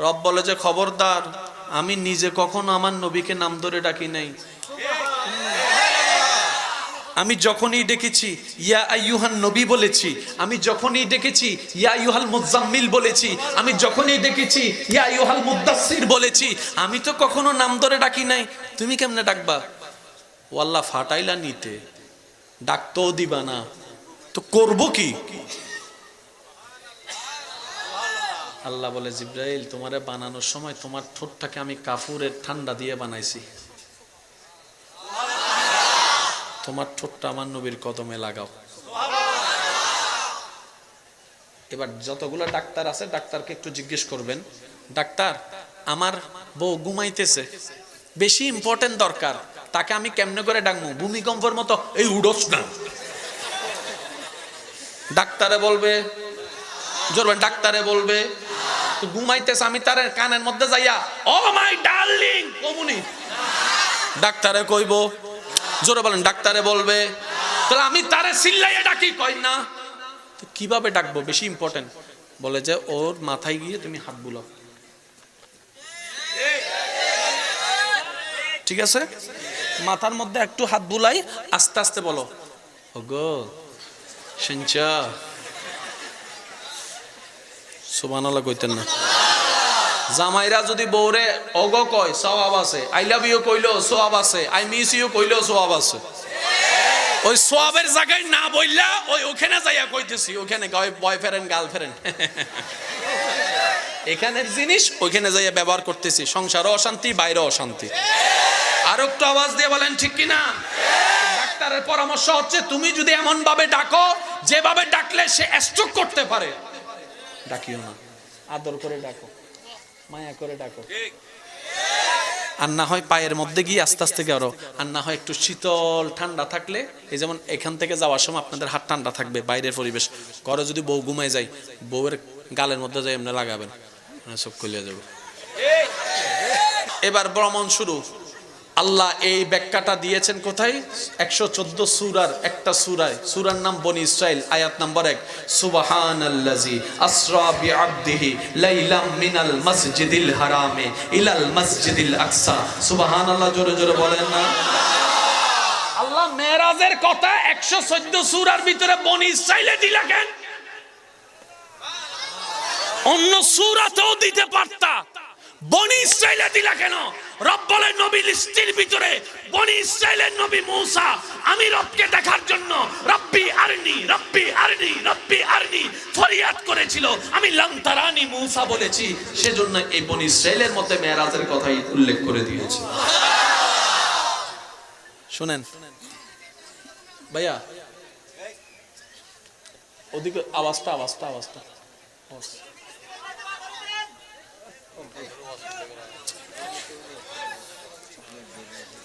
রব বলে যে, খবরদার, আমি নিজে কখনো আমার নবীকে নাম ধরে ডাকি নাই। আমি যখনই ডেকেছি, ইয়া আইয়ুহান নবী বলেছি, আমি যখনই ডেকেছি, ইয়া আইয়ুহাল মুজাম্মিল বলেছি, আমি যখনই ডেকেছি, ইয়া আইয়ুহাল মুদাসসির বলেছি, আমি তো কখনো নাম ধরে ডাকি নাই। তুমি কেমনে ডাকবা? ও আল্লাহ, ফাটাইলা নিতে, ডাকতেও দিবা না। তো করব কি? আল্লাহ বলে, জিব্রাইল, তোমারে বানানোর সময় তোমার ঠোঁটটাকে আমি কাপুরের ঠান্ডা দিয়ে বানাইছি। তোমার ঠোঁটটা আমার নবীর কদমে লাগাও। এবার যতগুলো ডাক্তার আছে, ডাক্তারকে একটু জিজ্ঞেস করবেন, ডাক্তার, আমার বউ ঘুমাইতেছে, বেশি ইম্পর্টেন্ট দরকার, তাকে আমি কেমনে করে ডাকবো? ভূমিকম্পের মতো, এই উডস না। ডাক্তারে বলবে, জোরবেন, ডাক্তারে বলবে তো ঘুমাইতেছে, আমি তার কানের মধ্যে যাইয়া, ও মাই ডার্লিং! কমুনি ডাক্তারে কইব, জোরে বলেন, ডাক্তারে বলবে। তাহলে আমি তারে চিল্লাইয়া ডাকি কই না। তো কীভাবে ডাকবো? বেশি ইম্পর্টেন্ট বলে যে, ওর মাথায় গিয়ে তুমি হাত বুলাও। ঠিক আছে? মাথার মধ্যে একটু হাত বুলাই, আস্তে আস্তে বলো, ওগো, শুনছ? সুবহানাল্লাহ কইতেন না। জামাইরা যদি বউরে অগ কয়, সওয়াব আছে। আই লাভ ইউ কইলো, সওয়াব আছে। আই মিস ইউ কইলো, সওয়াব আছে। ওই সোয়াবের জায়গায় না বললা ওই ওখানে যাইয়া কইতেছি, ওখানে কয় বয়ফ্রেন্ড গার্লফ্রেন্ড এখানের জিনিস ওইখানে যাইয়া ব্যবহার করতেছি। সংসারও অশান্তি বাইরে অশান্তি। আর একটু আওয়াজ দিয়ে বলেন, ঠিক কিনা? ডাক্তারের পরামর্শ হচ্ছে, তুমি যদি এমন ভাবে ডাকো, যেভাবে ডাকলে সে স্ট্রোক করতে পারে। ডাকিও না। আদর করে ডাকো। মায়া করে ডাকো। আর না হয় পায়ের মধ্যে গিয়ে আস্তে আস্তে গেরো। আর না হয় একটু শীতল ঠান্ডা থাকলে এই যেমন এখান থেকে যাওয়ার সময় আপনাদের হাত ঠান্ডা থাকবে বাইরের পরিবেশ। ঘরে যদি বউ ঘুমায় যায় বউয়ের গালের মধ্যে যাই এমনি লাগাবেন। মানে চোখ খুলিয়ে যাবে। এবার ভ্রমণ শুরু। আল্লাহ এই ব্যাখ্যাটা দিয়েছেন কোথায়? একশো চোদ্দ সুরার একটা সুরায়। সুরার নাম বনি ইসরাইল, আয়াত নাম্বার এক। সুবাহান আল্লাজি আসরা বি আবদিহি লাইলাম মিনাল মসজিদিল হারামে ইলাল মসজিদিল আকসা। সুবাহান আল্লাহ জোরে জোরে বলেন না। আল্লাহ মেরাজের কথা একশো চোদ্দ সুরার ভিতরে বনি ইসরাইলে দিলা অন্য সুরাতেও দিতে পারতা। বনি ইসরাইলে দিলা কেন? রব বলে নবী লিস্টির ভিতরে বনি ইসরাইলের নবী মূসা, আমি রবকে দেখার জন্য রব্বি আরনি রব্বি আরনি রব্বি আরনি ফরিয়াদ করেছিল। আমি লন্তারানি মূসা বলেছি, সেজন্য এই বনি ইসরাইলের মধ্যে মেরাজের কথাই উল্লেখ করে দিয়েছে। শুনেন, ভাইয়া, ওদিকে আওয়াজটা আওয়াজটা আওয়াজটা।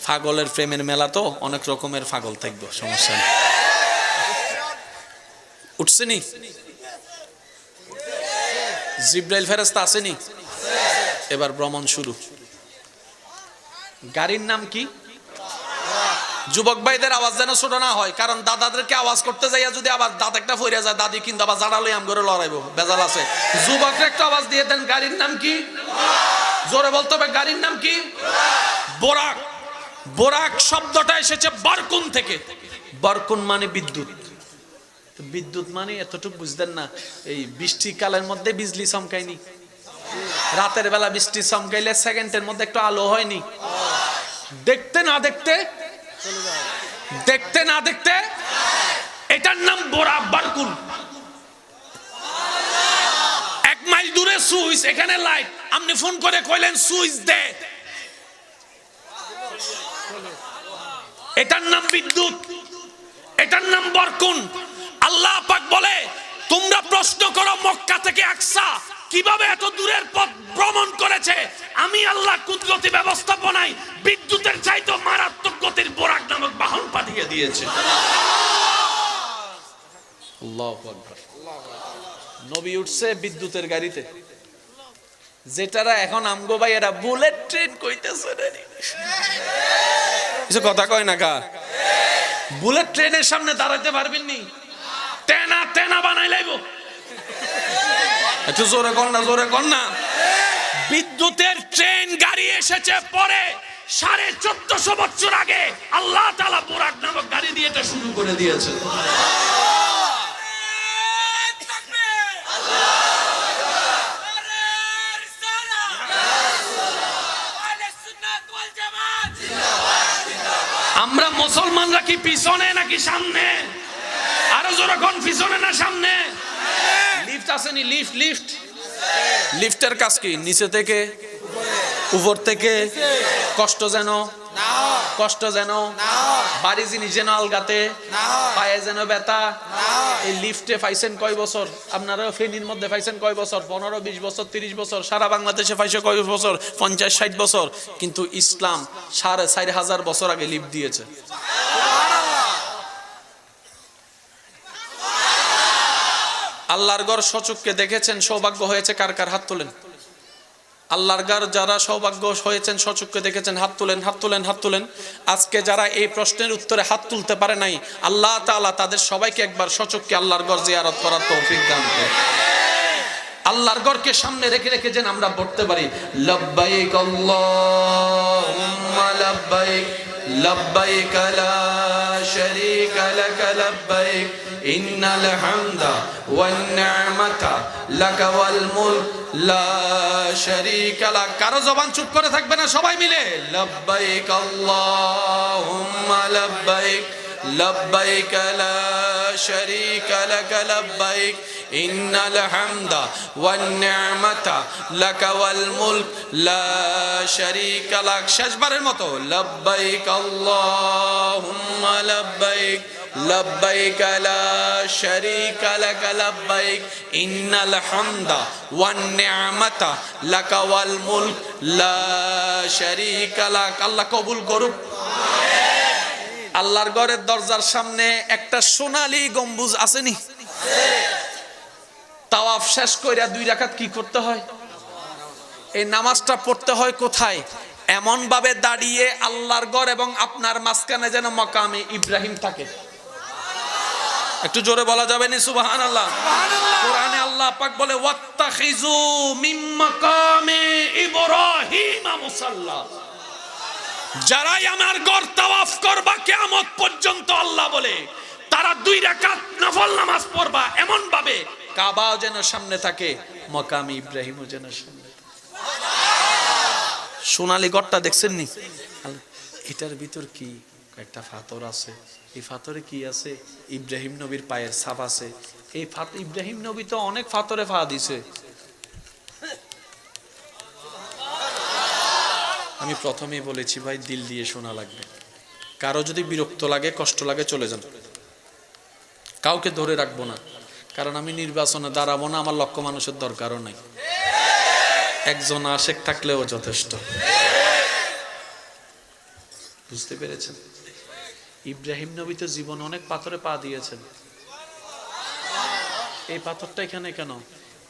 ফাগলের প্রেমের মেলা তো, অনেক রকমের ফাগল থাকবে, সমস্যা উঠছেনি জিব্রাইল ফেরেস্তা আসেনি এবার ভ্রমণ শুরু। গাড়ির নাম কি? যুবক ভাইদের আওয়াজ যেন ছোট না হয়, কারণ দাদাদেরকে আওয়াজ করতে যাইয়া যদি আবার দাঁত একটা ফইরা যায়, দাদি কিন্তু আবার জাড়ালই আম করে লড়াইবো। বেজাল আছে। যুবকরা একটু আওয়াজ দিয়ে দেন, গাড়ির নাম কি? জোরে বলতে হবে, গাড়ির নাম কি? বোরাক। বোরাক শব্দটা এসেছে বারকুন থেকে। বারকুন মানে বিদ্যুৎ। বিদ্যুৎ মানে এতটুকু বুঝতেন না, এই বৃষ্টি কালের মধ্যে বিজলি চমকায়নি। রাতের বেলা বৃষ্টি চমকাইলে সেকেন্ডের মধ্যে একটু আলো হয়নি। দেখতে না দেখতে দেখতে না দেখতে? এটার নাম বোরা বারকুন এক মাইল দূরে সুইচ এখানে লাইট। আপনি ফোন করে কইলেন সুইচ দে। এটার নাম বিদ্যুৎ। এটার নাম বরকুন। আল্লাহ পাক বলে, তোমরা প্রশ্ন করো মক্কা থেকে আকসা। কীভাবে এত দূরের পথ ভ্রমণ করেছে? আমি আল্লাহ কুদরতি ব্যবস্থাপনায় দিয়েছে। নবী উঠছে বিদ্যুতের গাড়িতে। যেটারা এখন আমগো ভাই এরা বুলেট ট্রেন কইতেছে কিছু কথা কয় না কা? বুলেট ট্রেনের সামনে দাঁড়াতে পারবেন নি। তেনা তেনা বানাই লাইব। একটু জোরে কর না জোরে কর না। বিদ্যুতের ট্রেন গাড়ি এসেছে পরে। সাড়ে চোদ্দশো বছর আগে আল্লাহ তালা বোরাক নামক গাড়ি দিয়ে এটা শুরু করে দিয়েছে আমরা মুসলমানরা কি পিছনে নাকি সামনে? আরও যখন পিছনে না সামনে? লিফট আসেনি লিফট লিফট লিফটের কাজ কি? নিচে থেকে, উপর থেকে? কষ্ট যেন কষ্ট যেন, বাড়ি জিনিস যেন আলগাতে, পায়ে যেন ব্যথা, এই লিফটে পাইছেন কয় বছর? আপনারা ফেনীর মধ্যে পাইছেন কয় বছর? পনেরো, বিশ বছর, তিরিশ বছর, সারা বাংলাদেশে পাইছে কয় বছর? পঞ্চাশ, ষাট বছর। কিন্তু ইসলাম সাড়ে চার হাজার বছর আগে লিফট দিয়েছে। আল্লাহর গড় সচককে দেখেছেন? সৌভাগ্য হয়েছে কার কার হাত তোলেন? আল্লাহর গার যারা সৌভাগ্য হয়েছেন, সচক্ষে দেখেছেন, হাত তুলেন হাত তুলেন হাত তুলেন। আজকে যারা এই প্রশ্নের উত্তরে হাত তুলতে পারে নাই, আল্লাহ তালা তাদের সবাইকে একবার সচক্ষে আল্লাহর গড় জিয়ারত করার তৌফিক দান আল্লাহর গড়কে সামনে রেখে রেখে যেন আমরা পড়তে পারি। লব্বাইক লব্বাইক। লব্বাইক লা শারীকা লাক লব্বাইক ইন্নাল হামদা ওয়ান নি'মাতা লাক ওয়াল মুলক লা শারীকা লাক কারো জবান চুপ করে থাকবে না সবাই মিলে লব্বাইক আল্লাহুম্মা লব্বাইক لبيك لا شريك لك لبيك إن الحمد والنعمة لك والملك لا شريك لك শেষবারের মতো لبيك اللهم لبيك لبيك لا شريك لك لبيك إن الحمد والنعمة لك والملك لا شريك لك الله কবুল করুক আল্লাহর ঘরের দরজার সামনে একটা সোনালী গম্বুজ আসেনি তাওয়াফ শেষ কইরা দুই রাকাত কি করতে হয়? এই নামাজটা পড়তে হয় কোথায়? এমন ভাবে দাঁড়িয়ে আল্লাহর গড় এবং আপনার মাঝখানে যেন মকামে ইব্রাহিম থাকে। একটু জোরে বলা যাবে নি? সুবাহান আল্লাহ কোরআনে আল্লাহ পাক বলে ওয়াত্তাখিজু মিম মাকামে ইব্রাহিম মুসাল্লা। যারাই আমার গড় তাওয়াফ করবা কিয়ামত পর্যন্ত আল্লাহ বলে তারা দুই রাকাত নফল নামাজ পড়বা। এমন ভাবে কাবাও যেন সামনে থাকে, মকামি ইব্রাহিমও যেন সামনে। সোনালী গড়টা দেখছেন নি? এটার ভিতর কি? একটা ফাতর আছে। এই ফাতরে কি আছে? ইব্রাহিম নবীর পায়ের ছাপ আছে। এই ইব্রাহিম নবী তো অনেক ফাতরে ফা দিছে। আমি প্রথমেই বলেছি ভাই, দিল দিয়ে শোনা লাগবে। কারও যদি বিরক্ত লাগে, কষ্ট লাগে, চলে যান। কাউকে ধরে রাখব না। কারণ আমি নির্বাচনে দাঁড়াবো না, আমার লক্ষ্য মানুষের দরকারও নাই। একজন আশেক থাকলেও যথেষ্ট। বুঝতে পেরেছেন? ইব্রাহিম নবী তো জীবন অনেক পাথরে পা দিয়েছেন। এই পাথরটা এখানে কেন?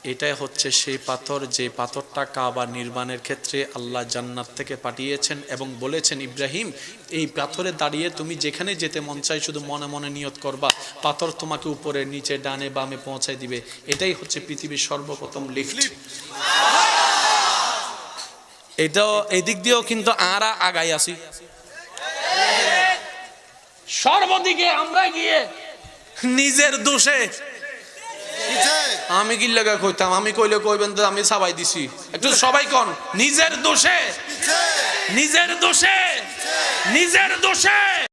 এটাই হচ্ছে সেই পাথর যে পাথরটা কাবা নির্মাণের ক্ষেত্রে আল্লাহ জান্নাত থেকে পাঠিয়েছেন এবং বলেছেন ইব্রাহিম এই পাথরে দাঁড়িয়ে তুমি যেখানে যেতে মন চাই শুধু মনে মনে নিয়ত করবা। পাথর তোমাকে উপরে নিচে ডানে বামে পৌঁছায় দিবে। এটাই হচ্ছে পৃথিবীর সর্বপ্রথম লিফট এটাও এদিক দিয়েও কিন্তু আরা আগাই আসি সর্বদিকে আমরা গিয়ে নিজের দোষে আমি কি লাগা কইতাম? আমি কইলে কইবেন তো আমি সাবাই দিছি। একটু সবাই কন নিজের দোষে নিজের দোষে নিজের দোষে।